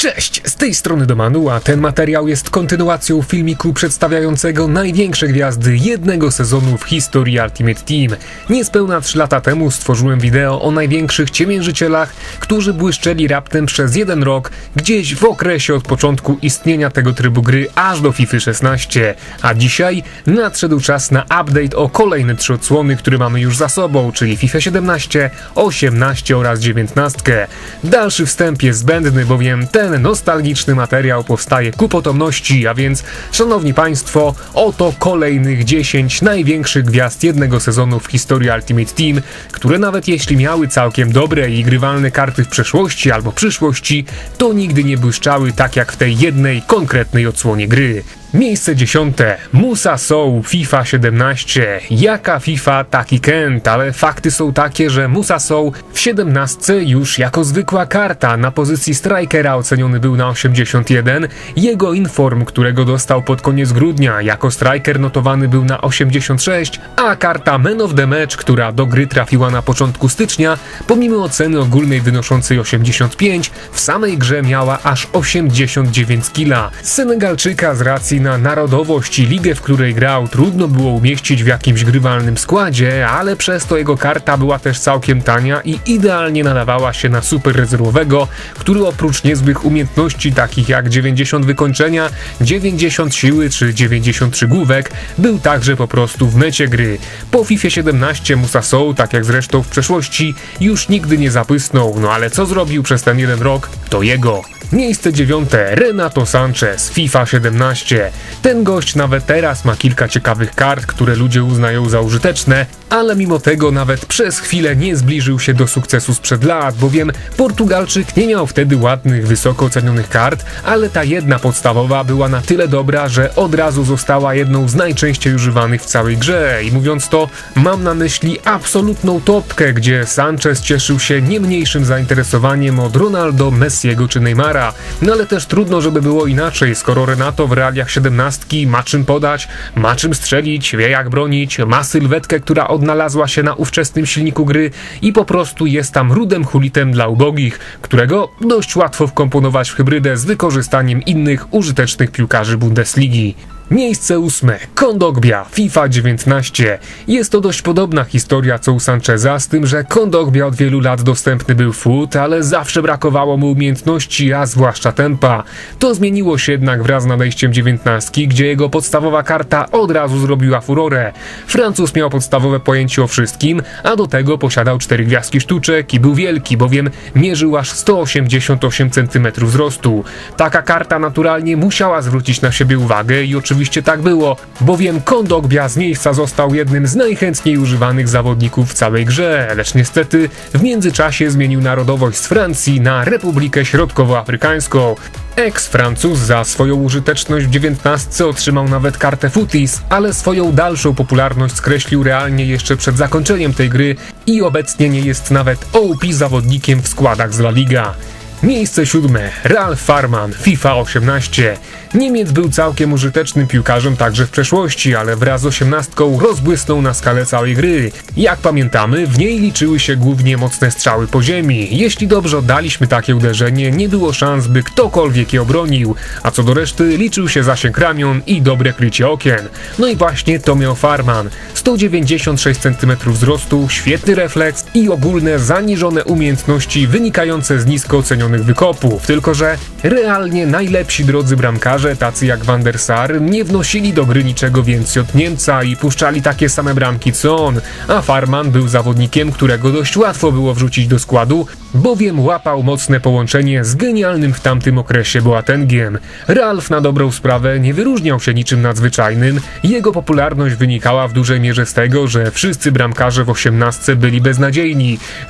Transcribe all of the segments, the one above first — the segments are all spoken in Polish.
Cześć, z tej strony Domanu, a ten materiał jest kontynuacją filmiku przedstawiającego największe gwiazdy jednego sezonu w historii Ultimate Team. Niespełna 3 lata temu stworzyłem wideo o największych ciemiężycielach, którzy błyszczeli raptem przez jeden rok, gdzieś w okresie od początku istnienia tego trybu gry aż do FIFA 16. A dzisiaj nadszedł czas na update o kolejne trzy odsłony, które mamy już za sobą, czyli FIFA 17, 18 oraz 19. Dalszy wstęp jest zbędny, bowiem ten nostalgiczny materiał powstaje ku potomności, a więc, szanowni państwo, oto kolejnych 10 największych gwiazd jednego sezonu w historii Ultimate Team, które nawet jeśli miały całkiem dobre i grywalne karty w przeszłości albo przyszłości, to nigdy nie błyszczały tak jak w tej jednej konkretnej odsłonie gry. Miejsce dziesiąte. Musa Soul FIFA 17. Jaka FIFA, taki Kent, ale fakty są takie, że Musa Soul w 17 już jako zwykła karta na pozycji strikera oceniony był na 81. Jego inform, którego dostał pod koniec grudnia jako striker notowany był na 86, a karta Man of the Match, która do gry trafiła na początku stycznia, pomimo oceny ogólnej wynoszącej 85, w samej grze miała aż 89 kila. Senegalczyka z racji na narodowość i ligę, w której grał, trudno było umieścić w jakimś grywalnym składzie, ale przez to jego karta była też całkiem tania i idealnie nadawała się na super rezerwowego, który oprócz niezłych umiejętności takich jak 90 wykończenia, 90 siły czy 93 główek, był także po prostu w mecie gry. Po FIFA 17 Musa Soul, tak jak zresztą w przeszłości, już nigdy nie zapysnął, no ale co zrobił przez ten jeden rok, to jego. Miejsce dziewiąte Renato Sanchez, FIFA 17. Ten gość nawet teraz ma kilka ciekawych kart, które ludzie uznają za użyteczne, ale mimo tego nawet przez chwilę nie zbliżył się do sukcesu sprzed lat, bowiem Portugalczyk nie miał wtedy ładnych, wysoko ocenionych kart, ale ta jedna podstawowa była na tyle dobra, że od razu została jedną z najczęściej używanych w całej grze. I mówiąc to, mam na myśli absolutną topkę, gdzie Sanchez cieszył się nie mniejszym zainteresowaniem od Ronaldo, Messiego czy Neymara. No ale też trudno, żeby było inaczej, skoro Renato w realiach 17 ma czym podać, ma czym strzelić, wie jak bronić, ma sylwetkę, która odnalazła się na ówczesnym silniku gry i po prostu jest tam rudem hulitem dla ubogich, którego dość łatwo wkomponować w hybrydę z wykorzystaniem innych użytecznych piłkarzy Bundesligi. Miejsce ósme. Kondogbia, FIFA 19. Jest to dość podobna historia co u Sancheza, z tym, że Kondogbia od wielu lat dostępny był foot, ale zawsze brakowało mu umiejętności, a zwłaszcza tempa. To zmieniło się jednak wraz z nadejściem 19, gdzie jego podstawowa karta od razu zrobiła furorę. Francuz miał podstawowe pojęcie o wszystkim, a do tego posiadał cztery gwiazdki sztuczek i był wielki, bowiem mierzył aż 188 cm wzrostu. Taka karta naturalnie musiała zwrócić na siebie uwagę i oczywiście Oczywiście tak było, bowiem Kondogbia z miejsca został jednym z najchętniej używanych zawodników w całej grze, lecz niestety w międzyczasie zmienił narodowość z Francji na Republikę Środkowoafrykańską. Ex-Francuz za swoją użyteczność w 19 otrzymał nawet kartę Futis, ale swoją dalszą popularność skreślił realnie jeszcze przed zakończeniem tej gry i obecnie nie jest nawet OP zawodnikiem w składach z La Liga. Miejsce siódme. Ralf Farman, FIFA 18. Niemiec był całkiem użytecznym piłkarzem także w przeszłości, ale wraz z osiemnastką rozbłysnął na skalę całej gry. Jak pamiętamy, w niej liczyły się głównie mocne strzały po ziemi. Jeśli dobrze oddaliśmy takie uderzenie, nie było szans, by ktokolwiek je obronił, a co do reszty liczył się zasięg ramion i dobre krycie okien. No i właśnie to miał Farman. 196 cm wzrostu, świetny refleks i ogólne zaniżone umiejętności wynikające z nisko ocenionych wykopów. Tylko, że realnie najlepsi drodzy bramkarze, tacy jak Van der Sar, nie wnosili do gry niczego więcej od Niemca i puszczali takie same bramki co on, a Farman był zawodnikiem, którego dość łatwo było wrzucić do składu, bowiem łapał mocne połączenie z genialnym w tamtym okresie Boatengiem. Ralf na dobrą sprawę nie wyróżniał się niczym nadzwyczajnym, jego popularność wynikała w dużej mierze z tego, że wszyscy bramkarze w osiemnastce byli beznadziejni,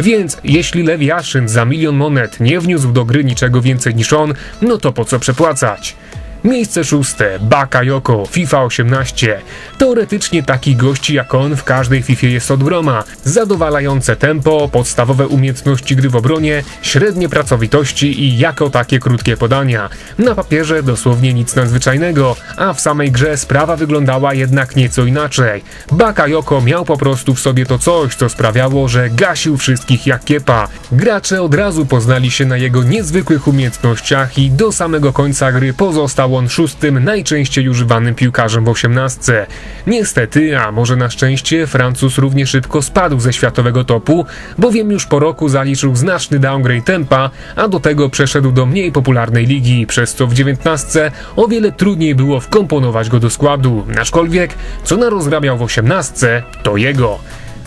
więc jeśli Lew Jaszyn za milion monet nie wniósł do gry niczego więcej niż on, no to po co przepłacać? Miejsce szóste, Bakayoko, FIFA 18. Teoretycznie takich gości jak on w każdej FIFA jest od groma. Zadowalające tempo, podstawowe umiejętności gry w obronie, średnie pracowitości i jako takie krótkie podania. Na papierze dosłownie nic nadzwyczajnego, a w samej grze sprawa wyglądała jednak nieco inaczej. Bakayoko miał po prostu w sobie to coś, co sprawiało, że gasił wszystkich jak kiepa. Gracze od razu poznali się na jego niezwykłych umiejętnościach i do samego końca gry pozostał on szóstym najczęściej używanym piłkarzem w osiemnastce. Niestety, a może na szczęście, Francuz równie szybko spadł ze światowego topu, bowiem już po roku zaliczył znaczny downgrade tempa, a do tego przeszedł do mniej popularnej ligi, przez co w dziewiętnastce o wiele trudniej było wkomponować go do składu, aczkolwiek co narozrabiał w osiemnastce, to jego.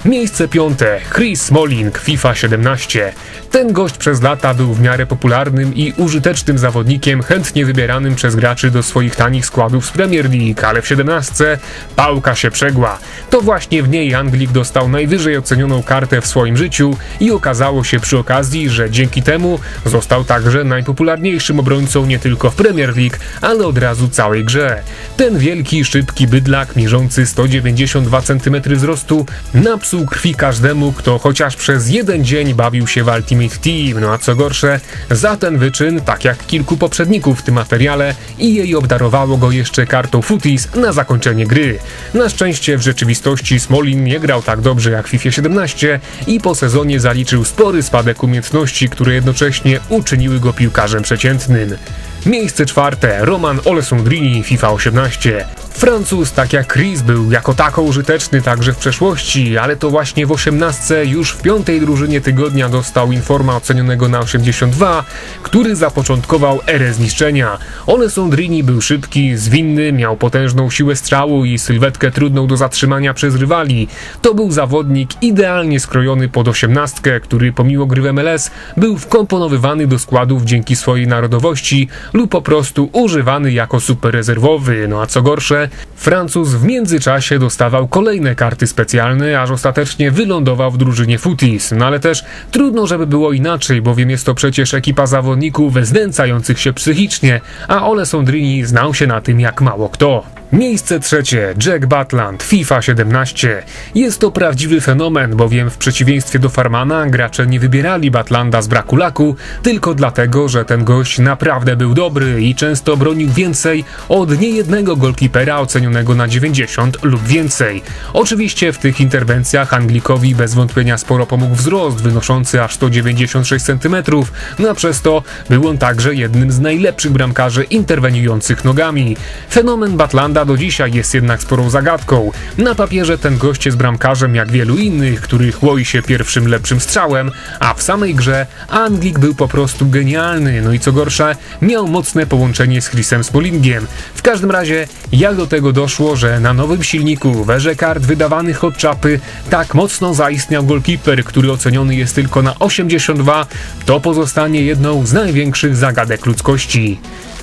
Miejsce piąte, Chris Smalling, FIFA 17. Ten gość przez lata był w miarę popularnym i użytecznym zawodnikiem, chętnie wybieranym przez graczy do swoich tanich składów z Premier League, ale w 17 pałka się przegła. To właśnie w niej Anglik dostał najwyżej ocenioną kartę w swoim życiu i okazało się przy okazji, że dzięki temu został także najpopularniejszym obrońcą nie tylko w Premier League, ale od razu całej grze. Ten wielki, szybki bydlak, mierzący 192 cm wzrostu, napsuł krwi każdemu, kto chociaż przez jeden dzień bawił się w Ultimate Team. No a co gorsze, za ten wyczyn, tak jak kilku poprzedników w tym materiale, EA obdarowało go jeszcze kartą Footies na zakończenie gry. Na szczęście w rzeczywistości Smolin nie grał tak dobrze jak w FIFA 17 i po sezonie zaliczył spory spadek umiejętności, które jednocześnie uczyniły go piłkarzem przeciętnym. Miejsce czwarte, Roman Olesundrini, FIFA 18. Francuz, tak jak Chris, był jako tako użyteczny także w przeszłości, ale to właśnie w 18 już w piątej drużynie tygodnia dostał informa ocenionego na 82, który zapoczątkował erę zniszczenia. Olesundrini był szybki, zwinny, miał potężną siłę strzału i sylwetkę trudną do zatrzymania przez rywali. To był zawodnik idealnie skrojony pod 18, który pomimo gry w MLS był wkomponowywany do składów dzięki swojej narodowości lub po prostu używany jako super rezerwowy. No a co gorsze, Francuz w międzyczasie dostawał kolejne karty specjalne, aż ostatecznie wylądował w drużynie Futis. No ale też trudno, żeby było inaczej, bowiem jest to przecież ekipa zawodników znęcających się psychicznie, a Ole Sondrini znał się na tym jak mało kto. Miejsce trzecie, Jack Butland, FIFA 17. Jest to prawdziwy fenomen, bowiem w przeciwieństwie do Farmana gracze nie wybierali Butlanda z braku laku, tylko dlatego, że ten gość naprawdę był dobry i często bronił więcej od niejednego golkipera ocenionego na 90 lub więcej. Oczywiście w tych interwencjach Anglikowi bez wątpienia sporo pomógł wzrost wynoszący aż 196 cm, no a przez to był on także jednym z najlepszych bramkarzy interweniujących nogami. Fenomen Do dzisiaj jest jednak sporą zagadką. Na papierze ten gość jest bramkarzem jak wielu innych, który chłoi się pierwszym lepszym strzałem, a w samej grze Anglik był po prostu genialny, no i co gorsza, miał mocne połączenie z Chrisem Smolingiem. W każdym razie, jak do tego doszło, że na nowym silniku werze kart wydawanych od czapy tak mocno zaistniał golkiper, który oceniony jest tylko na 82, to pozostanie jedną z największych zagadek ludzkości.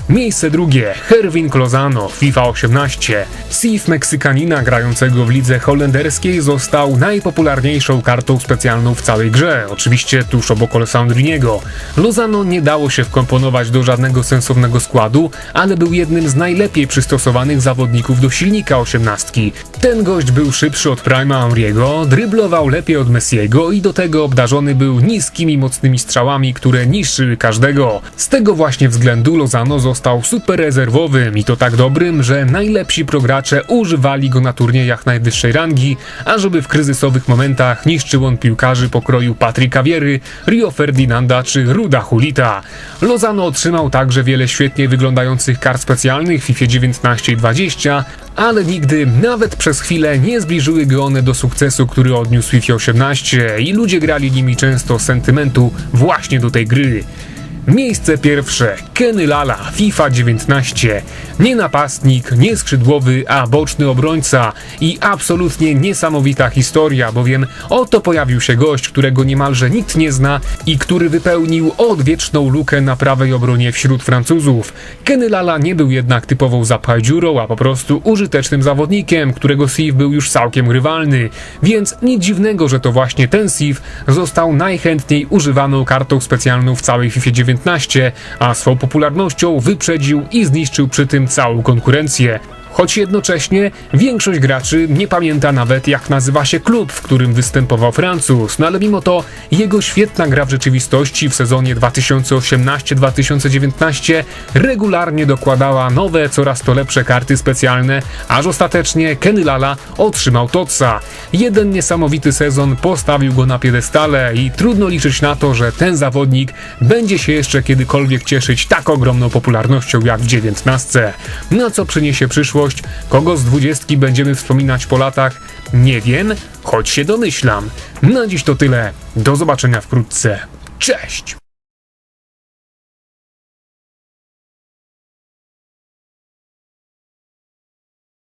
Miejsce drugie, Herwin Lozano, FIFA 18. Sif Meksykanina grającego w lidze holenderskiej został najpopularniejszą kartą specjalną w całej grze, oczywiście tuż obok Alessandriniego. Lozano nie dało się wkomponować do żadnego sensownego składu, ale był jednym z najlepiej przystosowanych zawodników do silnika 18. Ten gość był szybszy od Prima Henry'ego, dryblował lepiej od Messiego i do tego obdarzony był niskimi mocnymi strzałami, które niszczyły każdego. Z tego właśnie względu Lozano został super rezerwowym i to tak dobrym, że najlepsi progracze używali go na turniejach najwyższej rangi, ażeby w kryzysowych momentach niszczył on piłkarzy pokroju Patryka Wiery, Rio Ferdinanda czy Ruda Hulita. Lozano otrzymał także wiele świetnie wyglądających kart specjalnych w FIFA 19 i 20, ale nigdy, nawet przez chwilę, nie zbliżyły go one do sukcesu, który odniósł FIFA 18 i ludzie grali nimi często z sentymentu właśnie do tej gry. Miejsce pierwsze Kenny Lala, FIFA 19. Nie napastnik, nie skrzydłowy, a boczny obrońca. I absolutnie niesamowita historia, bowiem oto pojawił się gość, którego niemalże nikt nie zna i który wypełnił odwieczną lukę na prawej obronie wśród Francuzów. Kenny Lala nie był jednak typową zapchaj dziurą, a po prostu użytecznym zawodnikiem, którego Sif był już całkiem rywalny. Więc nic dziwnego, że to właśnie ten Sif został najchętniej używaną kartą specjalną w całej FIFA 19 2019, a swą popularnością wyprzedził i zniszczył przy tym całą konkurencję. Choć jednocześnie większość graczy nie pamięta nawet jak nazywa się klub, w którym występował Francuz, no ale mimo to jego świetna gra w rzeczywistości w sezonie 2018-2019 regularnie dokładała nowe, coraz to lepsze karty specjalne, aż ostatecznie Kenny Lala otrzymał Totsa. Jeden niesamowity sezon postawił go na piedestale i trudno liczyć na to, że ten zawodnik będzie się jeszcze kiedykolwiek cieszyć tak ogromną popularnością jak w 19. Na co przyniesie przyszłość? Kogo z dwudziestki będziemy wspominać po latach? Nie wiem, choć się domyślam. Na dziś to tyle. Do zobaczenia wkrótce. Cześć!